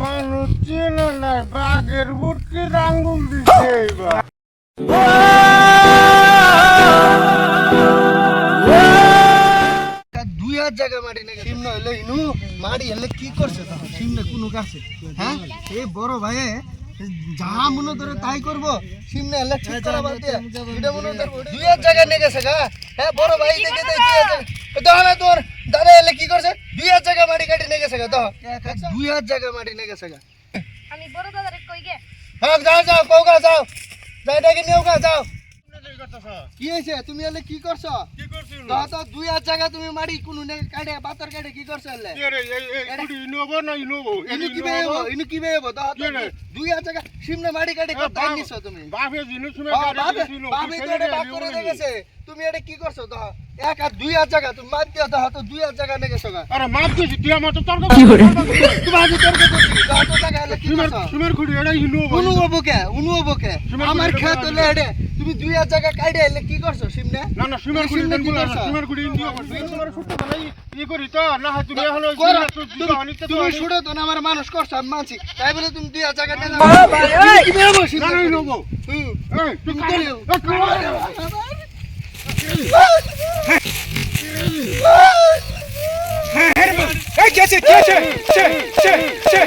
মানুষ চেনে না বাঘের বুটকে আঙ্গুল দিচ্ছে এবার দুই হাজার জায়গা মাটি নাকি? সিমনে হইলে ইনু মাটি হলে কি করছে তখন সিমনে কোনো কাছে হ্যাঁ এই বড় ভাই যা মনে ধরে তাই করব সিমনে হলে ঠিক করা বাদ দিয়ে এটা মনে ধরবো দুই হাজার জায়গা নিয়ে গেছে গা হ্যাঁ। বড় ভাই দেখে তোর দাদা এলে কি করছে দুই হাজার জায়গা মাটি কাটি নিয়ে গেছে গা তো? দুই হাজার জায়গা মাটি আমি বড় দাদারে কই গে? হ্যাঁ যাও যাও কৌ গা যাও। যাই যাও কি হয়েছে? তুমি এলে কি করছ? তো দুই হাজার জায়গা তুমি মারি কোনো নে কাটে বাতর কাটে কি করছ কুড়ি ইনোভো না ইনোভো? ইনু কি বেয়েবো ইনু কি দাও তো? দুই হাজার জায়গা সিমনে মারি কাটে কত নিছো তুমি? বাপে বাবা, গাড়ি বাপে তো এটা বাপ করে দেখেছে। তুমি এটা কি করছ দাও এক আর দুই হাজার জায়গা তুমি মার দিও তো দুই জায়গা আরে মাপ দিছি তুই আমার তো তর্ক তুমি আগে তর্ক করছি তো জায়গা এলে কি সুমের সুমের খুঁড়ি এটা ইনোভো। উনু বকে উনু বকে। আমার এটা হেডে তুমি দুই হাজার জায়গা কাটে এলে কি করছ সিমনে না না সুমের সিমনে দেন বলা? সুমের ইন্ডিয়া করছে তোমার সুট্টা মানে ই করি তো না হয় তুমি হলো তুমি তুমি তো না আমার মানুষ করছ আমি মানছি তাই বলে তুমি দুই হাজার টাকা নিয়ে যাও কি বেরোবো না সিমনে? না ইনোভো হুম। এই তুমি কারে। এই আছে কে আছে ছে ছে ছে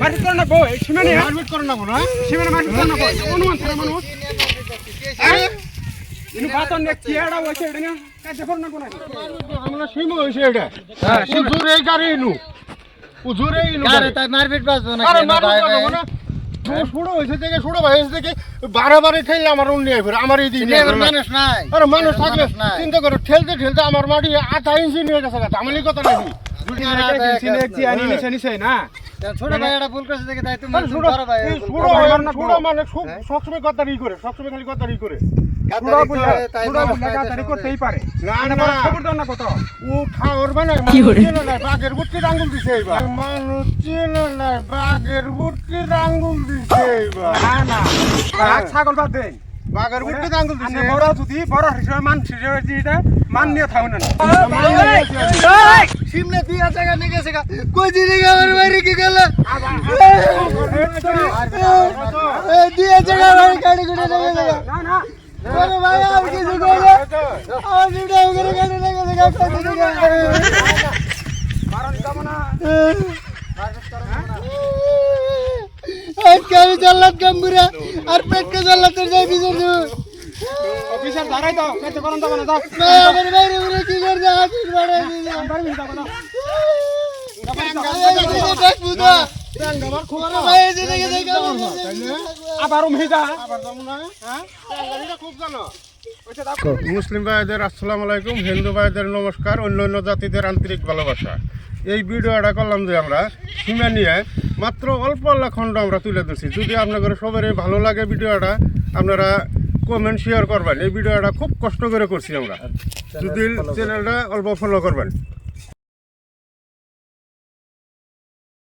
মারপিট করো না বউ সীমানে মারপিট করো না বোনা সীমানে মারপিট করো না বউ অনুমান থাকে মানুষ হ্যাঁ ইনু বাতন নে কি হইছে এটা না কাজে করো না কোন আমরা সিম হইছে এটা উজুর এই গাড়ি ইনু উজুর এই ইনু আরে তাই মারপিট বাজবো না আরে মারপিট ভাই না শুরু হইছে থেকে শুরু হইছে থেকে বারে ঠেললে আমার উন্নি আইবে আমার এই দিন মানুষ নাই। আরে মানুষ থাকলে। চিন্তা করো ঠেলতে ঠেলতে আমার মাটি আধা ইঞ্চি নিয়ে গেছে তামিলি কথা নাকি? শুনো মানে সব- সবসময় গদ্দারি করে সবসময় খালি কথা করে বুঝা করে, মানুষ করতেই পারে না, না না। খবর দাও না কত ও খাওয়ার মানে না বাঘের বুটকে আঙ্গুল দিছে এবার মানুষ চেনে না বাঘের বুটকে আঙ্গুল দিছে এবার না না বাঘ ছাগল বাদ দেন বাঘের বুটকে আঙ্গুল দিছে বড় যদি বড় হিসেবে মান হিসেবে যেটা মান নিয়ে থাকুন না সিমনে দুই হাজার টাকা নিয়ে গেছে কই দিলে আমার বাইরে কি গেল দুই হাজার টাকা গাড়ি করে নিয়ে গেছে না না ভাই আমার করে না। আজকে আমি জল্লাদ গাম্বুরা আর পেটকে জল্লাদের যাই দেবো অফিসার ধরাই দাও কাছে করন যাব না দাও আমার বাইরে বাইরে কি করছে? হাতির বাড়াই দিলে। যাব না? উমিদা মুসলিম ভাইদের আসসালামু আলাইকুম হিন্দু ভাইদের নমস্কার অন্য অন্য জাতিদের আন্তরিক ভালোবাসা। এই ভিডিওটা করলাম যে আমরা সীমা নিয়ে মাত্র অল্প অল্প খণ্ড আমরা তুলে ধরছি। যদি আপনাদের সবারই ভালো লাগে ভিডিওটা আপনারা কমেন্ট শেয়ার করবেন। এই ভিডিওটা খুব কষ্ট করে করছি আমরা। যদি চ্যানেলটা অল্প ফলো করবেন।